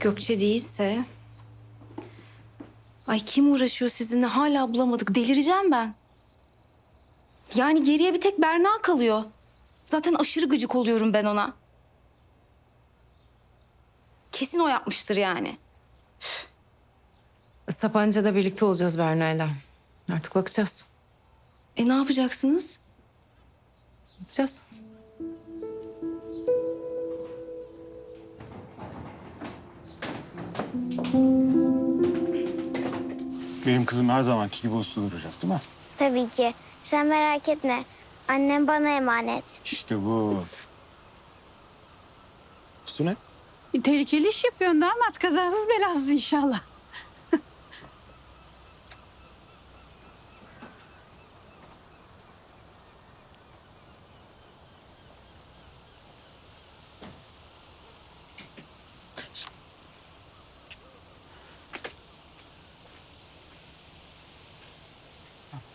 Gökçe değilse... Ay kim uğraşıyor sizinle hala bulamadık. Delireceğim ben. Yani geriye bir tek Berna kalıyor. Zaten aşırı gıcık oluyorum ben ona. Kesin o yapmıştır yani. Sapanca'da birlikte olacağız Berna'yla. Artık bakacağız. E ne yapacaksınız? Bakacağız. Benim kızım her zamanki gibi uslu duracak değil mi? Tabii ki. Sen merak etme. Annem bana emanet. İşte bu. Su ne? Tehlikeli iş yapıyorsun damat. Kazasız belasız inşallah.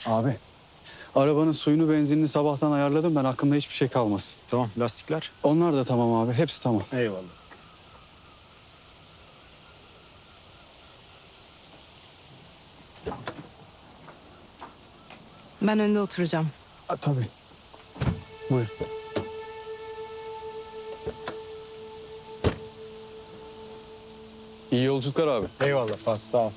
Abi. Arabanın suyunu benzinini sabahtan ayarladım ben aklımda hiçbir şey kalmasın. Tamam lastikler. Onlar da tamam abi hepsi tamam. Eyvallah. Ben önde oturacağım. Ha, tabii. Buyur. İyi yolculuklar abi. Eyvallah Fatih sağ ol.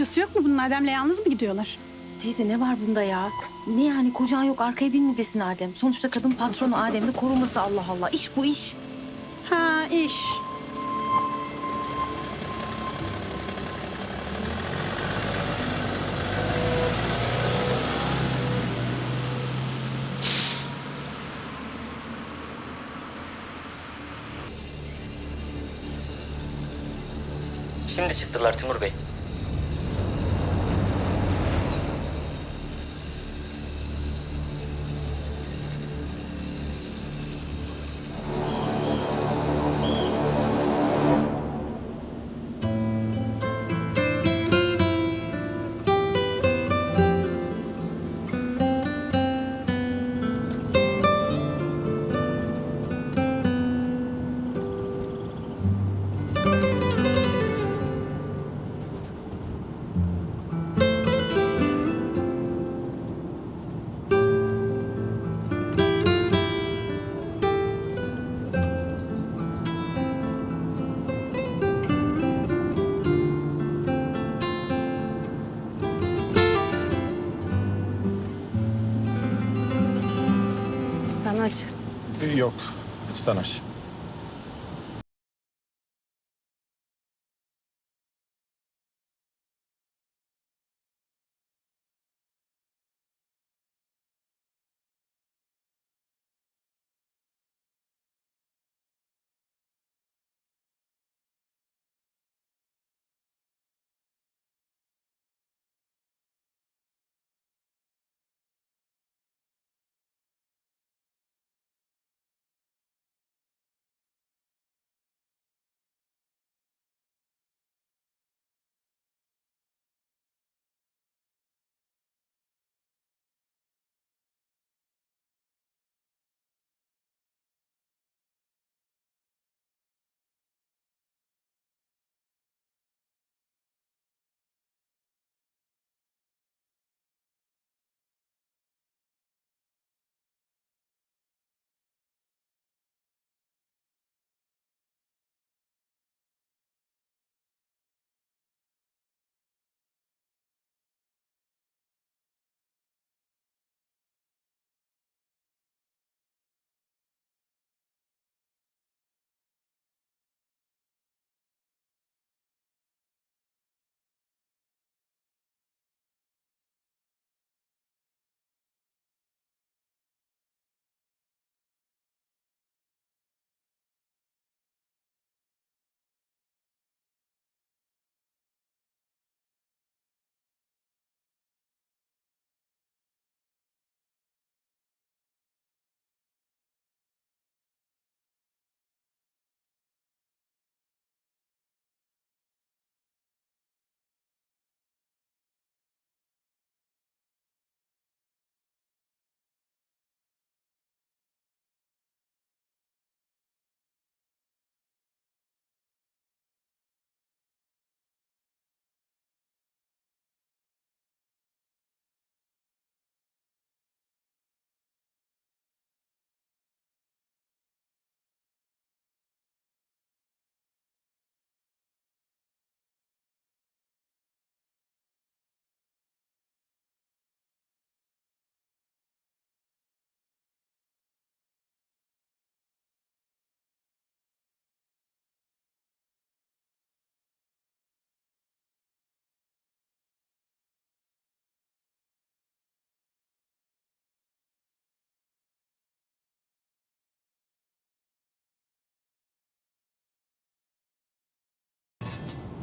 Kocası yok mu bunun Adem'le yalnız mı gidiyorlar? Teyze ne var bunda ya? Ne yani kocan yok arkaya bin mi desin Adem? Sonuçta kadın patronu Adem'le koruması Allah Allah. İş bu iş. Ha iş. Şimdi çıktılar Timur Bey. Yok. Aç.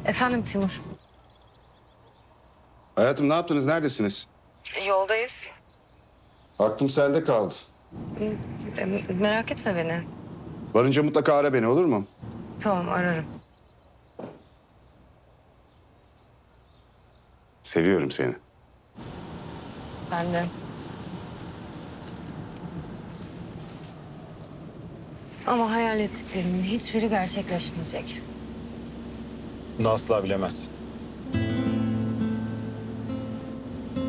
Efendim Timur. Hayatım ne yaptınız? Neredesiniz? Yoldayız. Aklım sende kaldı. E, merak etme beni. Varınca mutlaka ara beni olur mu? Tamam ararım. Seviyorum seni. Ben de. Ama hayal ettiklerimin hiçbiri gerçekleşmeyecek. Bunu asla bilemezsin.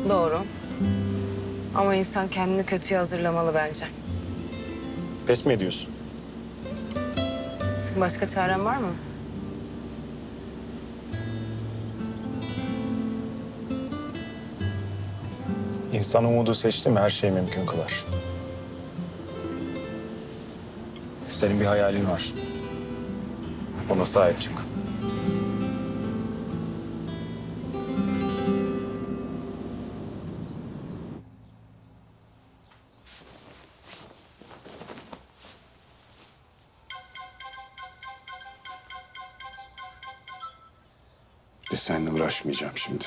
Doğru. Ama insan kendini kötüye hazırlamalı bence. Pes mi ediyorsun? Başka çaren var mı? İnsan umudu seçti mi her şey mümkün kılar. Senin bir hayalin var. Ona sahip çık. De seninle uğraşmayacağım şimdi.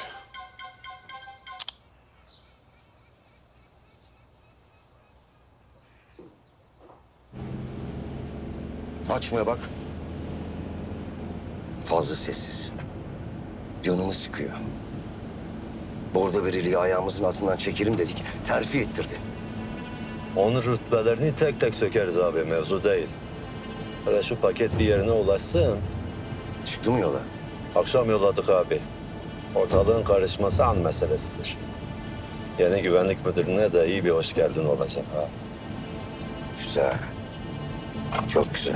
Açmıyor bak. Fazla sessiz. Canımı sıkıyor. Bordo veriliği ayağımızın altından çekelim dedik. Terfi ettirdi. Onun rütbelerini tek tek sökeriz abi mevzu değil. Hele şu paket bir yerine ulaşsın. Çıktı mı yola? Akşam yolladık abi. Ortalığın karışması an meselesidir. Yeni güvenlik müdürüne de iyi bir hoş geldin olacak ha. Güzel. Çok güzel.